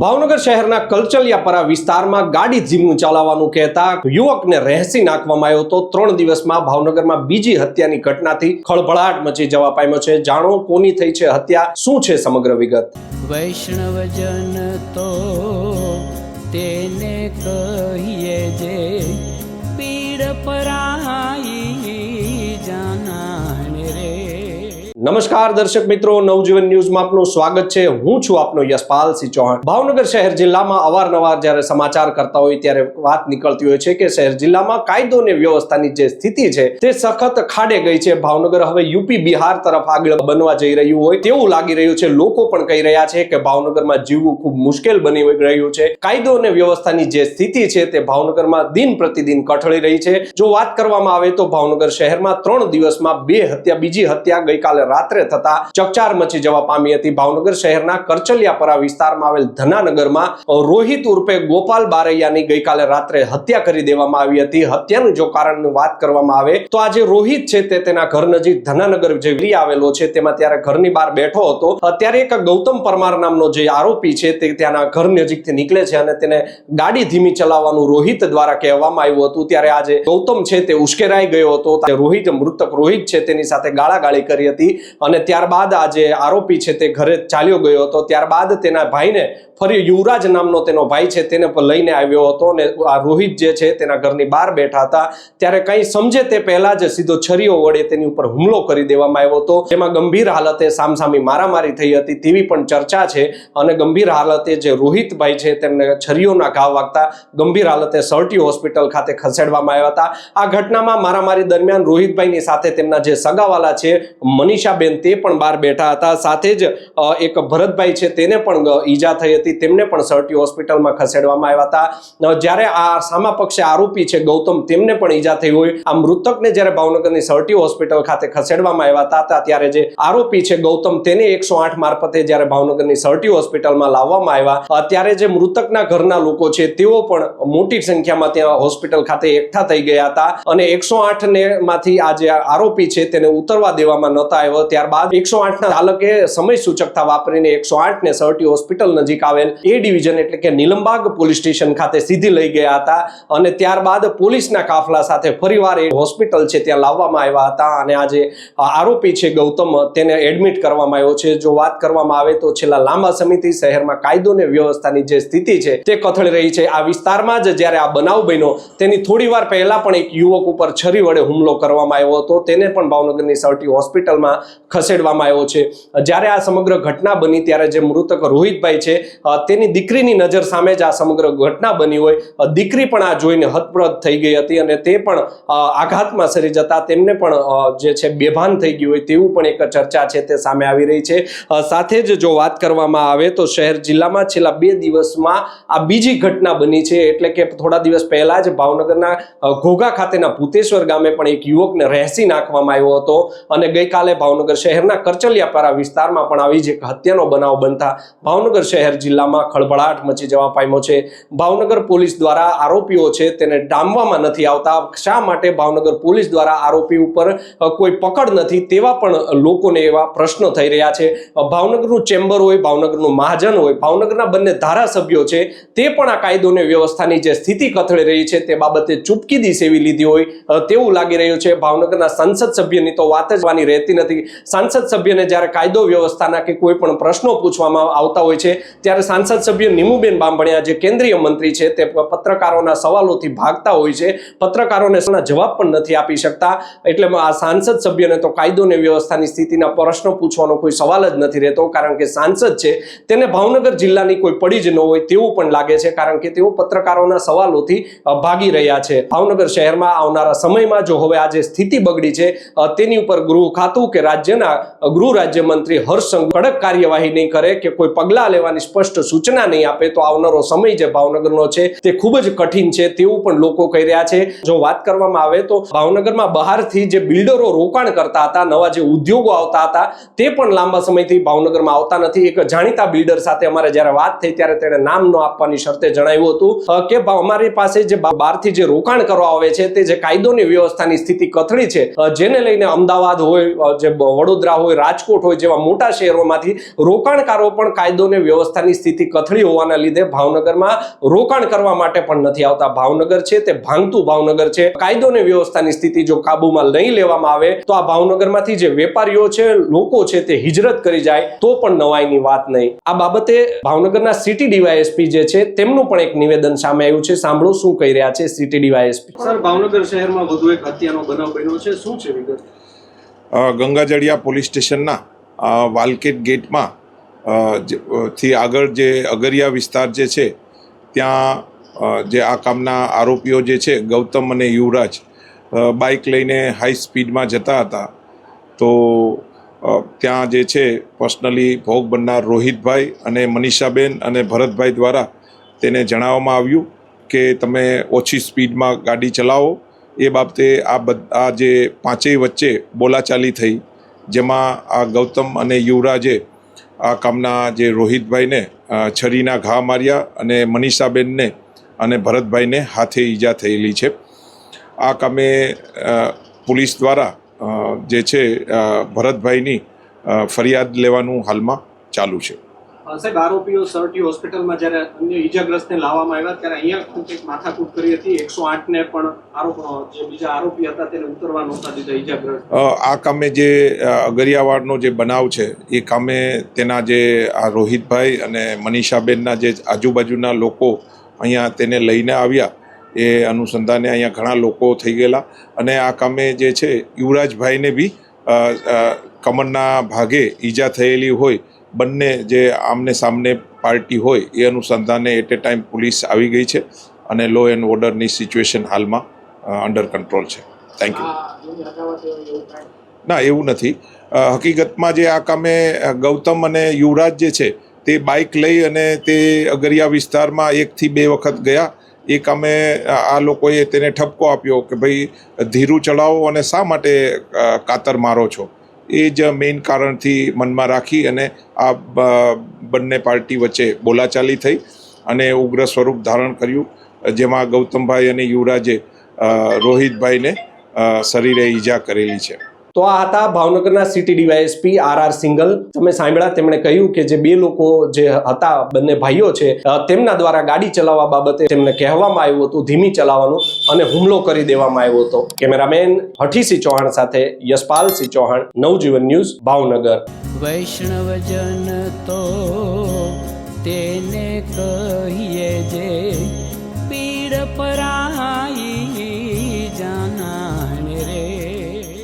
ભાવનગર શહેરના કલચલિયાપરા વિસ્તારમાં ગાડી ધીમું ચલાવવાનું કહેતા યુવકને રહેસી નાખવામાં આવ્યો હતો. ત્રણ દિવસમાં ભાવનગરમાં બીજી હત્યાની ઘટનાથી ખળભળાટ મચી જવા પામ્યો છે. જાણો કોની થઈ છે હત્યા, શું છે સમગ્ર વિગત? વૈષ્ણવજન તો તેને કહીએ જે પીડ પરાઈ નમસ્કાર દર્શક મિત્રો, નવજીવન ન્યૂઝમાં આપનું સ્વાગત છે. હું છું આપનો યશપાલ સિંહ ચૌહાણ. ભાવનગર શહેર જિલ્લામાં અવારનવાર જ્યારે સમાચાર કરતા હોય ત્યારે વાત નીકળતી હોય છે કે શહેર જિલ્લામાં કાયદો અને વ્યવસ્થાની જે સ્થિતિ છે તે સખત ખાડે ગઈ છે. ભાવનગર હવે યુપી બિહાર તરફ આગળ બનવા જઈ રહ્યું હોય તેવું લાગી રહ્યું છે. લોકો પણ કહી રહ્યા છે કે ભાવનગરમાં જીવવું ખૂબ મુશ્કેલ બની રહ્યું છે. કાયદો અને વ્યવસ્થાની જે સ્થિતિ છે તે ભાવનગરમાં દિન પ્રતિદિન કઠળી રહી છે. જો વાત કરવામાં આવે તો ભાવનગર શહેરમાં ત્રણ દિવસમાં બે હત્યા, બીજી હત્યા ગઈકાલે રાત્રે થતા ચકચાર મચી જવા પામી હતી. ભાવનગર શહેરના કરચલિયાપરા વિસ્તારમાં આવેલ ધનાનગરમાં રોહિત ઉર્ફે ગોપાલ બારૈયાની ગઈકાલે રાત્રે હત્યા કરી દેવામાં આવી હતી. હત્યાનું જો કારણની વાત કરવામાં આવે તો આજે રોહિત છે તે તેના ઘર નજીક ધનાનગર જે વી આવેલો છે તેમાં ત્યારે ઘરની બહાર બેઠો હતો. અત્યારે એક ગૌતમ પરમાર નામનો જે આરોપી છે તે ત્યાંના ઘર નજીકથી નીકળે છે અને તેને ગાડી ધીમી ચલાવવાનું રોહિત દ્વારા કહેવામાં આવ્યું હતું. ત્યારે આજે ગૌતમ છે તે ઉશ્કેરાઈ ગયો હતો. રોહિત મૃતક રોહિત છે તેની સાથે ગાળાગાળી કરી હતી. અને ત્યારબાદ આ જે આરોપી છે તે ઘરે ચાલ્યો ગયો હતો. ત્યારબાદ તેના ભાઈને ફરી યુવરાજ નામનો તેનો ભાઈ છે તેને લઈને આવ્યો હતો અને આ રોહિત જે છે તેના ઘરની બહાર બેઠા હતા. ત્યારે કંઈ સમજે તે પહેલા જ સીધો છરીઓ વડે તેની ઉપર હુમલો કરી દેવામાં આવ્યો હતો. જેમાં ગંભીર હાલતે સામસામી મારામારી થઈ હતી તેવી પણ ચર્ચા છે અને ગંભીર હાલતે જે રોહિતભાઈ છે તેમને છરીઓના ઘા વાગતા ગંભીર હાલતે સરટી હોસ્પિટલ ખાતે ખસેડવામાં આવ્યા હતા. આ ઘટનામાં મારામારી દરમિયાન રોહિતભાઈની સાથે તેમના જે સગાવાલા છે મનીષાબેન તે પણ બહાર બેઠા હતા. સાથે જ એક ભરતભાઈ છે તેને પણ ઈજા થઈ હતી. તેમને પણ સરટી હોસ્પિટલમાં ખસેડવામાં આવ્યા હતા. જ્યારે આ સામા પક્ષે આરોપી છે ગૌતમ, તેમને પણ ઈજા થઈ હોય. આ મૃતકને જ્યારે ભાવનગરની સરટી હોસ્પિટલ ખાતે ખસેડવામાં આવ્યા હતા ત્યારે જે આરોપી છે ગૌતમ, તેને એકસો આઠ મારફતે જ્યારે ભાવનગરની સરટી હોસ્પિટલમાં લાવવામાં આવ્યા. ત્યારે જે મૃતકના ઘરના લોકો છે, તેઓ પણ મોટી સંખ્યામાં ત્યાં હોસ્પિટલ ખાતે એકઠા થઈ ગયા હતા. અને એકસો આઠ ને માંથી આ જે આરોપી છે, તેને ઉતરવા દેવામાં નહોતા આવ્યો. ત્યારબાદ એકસો આઠ ના ચાલકે સમય સૂચકતા વાપરીને એકસો આઠ ને સરટી હોસ્પિટલ નજીક આવેલ એ ડિવિઝન એટલે કે નીલમબાગ પોલીસ સ્ટેશન ખાતે સીધી લઈ ગયા હતા અને ત્યારબાદ પોલીસના કાફલા સાથે ફરીવાર એ હોસ્પિટલ છે ત્યાં લાવવામાં આવ્યા હતા અને આ જે આરોપી છે ગૌતમ તેને એડમિટ કરવામાં આવ્યો છે. જો વાત કરવામાં આવે તો છેલ્લા લાંબા સમયથી શહેરમાં કાયદો અને વ્યવસ્થાની જે સ્થિતિ છે તે કથળી રહી છે. આ વિસ્તારમાં જ જ્યારે આ બનાવ બન્યો તેની થોડી વાર પહેલા પણ એક યુવક ઉપર છરી વડે હુમલો કરવામાં આવ્યો હતો. તેને પણ ભાવનગરની સરટી હોસ્પિટલમાં ખસેડવામાં આવ્યો છે. જ્યારે આ સમગ્ર ઘટના બની, ત્યારે જે મૃતક રોહિતભાઈ છે તેની દીકરીની નજર સામે જ આ સમગ્ર ઘટના બની હોય. દીકરી પણ આ જોઈને હતપ્રત થઈ ગઈ હતી અને તે પણ આઘાતમાં સરી જતા તેમને પણ જે છે, બેભાન થઈ ગયું હોય તેવું પણ એક ચર્ચા છે તે સામે આવી રહી છે. સાથે જ જો વાત કરવામાં આવે તો શહેર જિલ્લામાં છેલ્લા બે દિવસમાં આ બીજી ઘટના બની છે. એટલે કે થોડા દિવસ પહેલા જ ભાવનગરના ઘોઘા ખાતેના ભૂતેશ્વર ગામે પણ એક યુવકને રહેસી નાખવામાં આવ્યો હતો અને ગઈકાલે ભાવનગર શહેરના કરચલિયાપારા વિસ્તારમાં પણ આવી જ એક હત્યાનો બનાવ બનતા ભાવનગર શહેર જિલ્લામાં ખળભળાટ મચી જવા પામ્યો છે. ભાવનગર પોલીસ દ્વારા આરોપીઓ છે તેને ડામવામાં નથી આવતા. શા માટે ભાવનગર પોલીસ દ્વારા આરોપી ઉપર કોઈ પકડ નથી તેવા પણ લોકોને એવા પ્રશ્નો થઈ રહ્યા છે. ભાવનગરનું ચેમ્બર હોય, ભાવનગરનું મહાજન હોય, ભાવનગરના બંને ધારાસભ્યો છે તે પણ આ કાયદોને વ્યવસ્થાની જે સ્થિતિ કથળી રહી છે તે બાબતે ચૂપકીદી સેવી લીધી હોય તેવું લાગી રહ્યું છે. ભાવનગરના સંસદ સભ્યની તો વાત જ રહેતી નથી. સાંસદ સભ્યને જ્યારે કાયદો વ્યવસ્થાના કે કોઈ પણ પ્રશ્નો પૂછવામાં આવતા હોય છે, ત્યારે સાંસદ સભ્ય નિમુબેન બાંભણિયા જે કેન્દ્રીય મંત્રી છે, તે પત્રકારોના સવાલોથી ભાગતા હોય છે. પત્રકારોને જવાબ પણ નથી આપી શકતા. એટલે આ સાંસદ સભ્યને તો કાયદો અને વ્યવસ્થાની સ્થિતિના પ્રશ્નો પૂછવાનો કોઈ સવાલ જ નથી રહેતો, કારણ કે સાંસદ છે, તેને ભાવનગર જિલ્લાની કોઈ પડી જ ન હોય તેવું પણ લાગે છે, કારણ કે તેઓ પત્રકારોના સવાલોથી ભાગી રહ્યા છે. ભાવનગર શહેરમાં આવનારા સમયમાં જો હવે આ જે સ્થિતિ બગડી છે તેની ઉપર ગૃહ ખાતું કે રાજ્યના ગૃહ રાજ્યમંત્રી હર્ષ સંઘ કડક કાર્યવાહી નહીં કરે કે કોઈ પગલાં લેવાની સ્પષ્ટ સૂચના નહીં આપે, તો આવનારો સમય જે ભાવનગરનો છે તે ખૂબ જ કઠિન છે તેવું પણ લોકો કહી રહ્યા છે. જો વાત કરવામાં આવે તો ભાવનગરમાં બહારથી જે બિલ્ડરો રોકાણ કરતા હતા, નવા જે ઉદ્યોગો આવતા હતા, તે પણ લાંબા સમયથી ભાવનગરમાં આવતા નથી. એક જાણીતા બિલ્ડર સાથે અમારે જ્યારે વાત થઈ ત્યારે તેણે નામ ન આપવાની શરતે જણાવ્યું હતું કે અમારી પાસે જે બહારથી જે રોકાણ કરવા આવે છે તે જે કાયદોની વ્યવસ્થાની સ્થિતિ કથળી છે જેને લઈને અમદાવાદ હોય જે વડોદરા હોય, રાજકોટ હોય જેવા મોટા શહેરોમાંથી રોકાણકારો પણ કાયદો અને વ્યવસ્થાની સ્થિતિ કથળી હોવાના લીધે ભાવનગરમાં રોકાણ કરવા માટે પણ નથી આવતા. ભાવનગર છે તે ભાંગતું ભાવનગર છે. કાયદો અને વ્યવસ્થાની સ્થિતિ જો કાબુમાં નહીં લેવામાં આવે, તો આ ભાવનગરમાંથી જે વેપારીઓ છે, લોકો છે તે હિજરત કરી જાય, તો પણ નવાઈની વાત નહીં. આ બાબતે ભાવનગરના સિટી ડીવાયએસપી જે છે, તેમનું પણ એક નિવેદન સામે આવ્યું છે. સાંભળો શું કહી રહ્યા છે સિટી ડીવાયએસપી. સર, ભાવનગર શહેરમાં વધુ એક હત્યાનો બનાવ બન્યો છે. શું છે વિગત? ગંગાજળિયા પોલીસ સ્ટેશનના વાલકેટ ગેટમાં થી આગળ જે અગરિયા વિસ્તાર જે છે, ત્યાં જે આ કામના આરોપીઓ જે છે, ગૌતમ અને યુવરાજ બાઇક લઈને હાઈ સ્પીડમાં જતા હતા. તો ત્યાં જે છે, પર્સનલી ભોગ બનનાર રોહિતભાઈ અને મનીષાબેન અને ભરતભાઈ દ્વારા તેને જણાવવામાં આવ્યું કે તમે ઓછી સ્પીડમાં ગાડી ચલાવો એ બાબતે આ આ જે પાંચેય વચ્ચે બોલાચાલી થઈ, જેમાં આ ગૌતમ અને યુવરાજે આ કામના જે રોહિતભાઈને છરીના ઘા માર્યા અને મનીષાબેનને અને ભરતભાઈને હાથે ઈજા થયેલી છે. આ કામે પોલીસ દ્વારા જે છે ભરતભાઈની ફરિયાદ લેવાનું હાલમાં ચાલુ છે. સાહેબ, આરોપીઓ સરટી હોસ્પિટલમાં જ્યારે અન્ય ઈજાગ્રસ્તને લાવવામાં આવ્યા ત્યારે અહીંયા કંઈક માથાકૂટ કરી હતી. એકસો આઠને પણ આરોપ જે બીજા આરોપી હતા તેને ઉતરવા નહોતા દીધા ઈજાગ્રસ્ત. આ કામે જે ગરિયાવાડનો જે બનાવ છે, એ કામે તેના જે, આ રોહિતભાઈ અને મનીષાબેનના જે આજુબાજુના લોકો અહીંયા તેને લઈને આવ્યા, એ અનુસંધાને અહીંયા ઘણા લોકો થઈ ગયેલા. અને આ કામે જે છે, યુવરાજભાઈને બી કમરના ભાગે ઈજા થયેલી હોય બંને જે આમને સામને પાર્ટી હોય એ અનુસંધાને એટ એ ટાઈમ પોલીસ આવી ગઈ છે અને લો એન્ડ ઓર્ડરની સિચ્યુએશન હાલમાં અંડર કંટ્રોલ છે. થેન્ક યુ ના, એવું નથી. હકીકતમાં જે આ કામે ગૌતમ અને યુવરાજ જે છે તે બાઇક લઈ અને તે અગરિયા વિસ્તારમાં એકથી બે વખત ગયા. એ કામે આ લોકોએ તેને ઠપકો આપ્યો કે ભાઈ ધીરું ચડાવો અને શા માટે કાતર મારો છો? એ જ મેઇન કારણથી મનમાં રાખી અને આ બંને પાર્ટી વચ્ચે બોલાચાલી થઈ અને ઉગ્ર સ્વરૂપ ધારણ કર્યું. જેમાં ગૌતમભાઈ અને યુવરાજે રોહિતભાઈને શરીરે ઈજા કરેલી છે. તો આ હતા ભાવનગરના city DySP R R Singhal. તમે સાંભળ્યા, તેમણે કહ્યું કે જે બે લોકો જે હતા, બંને ભાઈઓ છે તેમના દ્વારા ગાડી ચલાવવા બાબતે તેમને કહેવામાં આવ્યું હતું, ધીમી ચલાવવાનું અને હુમલો કરી દેવામાં આવ્યો હતો. કેમેરામેન હઠીસિંહ ચૌહાણ સાથે યશપાલસિંહ ચૌહાણ, નવજીવન ન્યૂઝ, ભાવનગર. વૈષ્ણવજન તો તેને કહીએ જે પીડ પરાઈ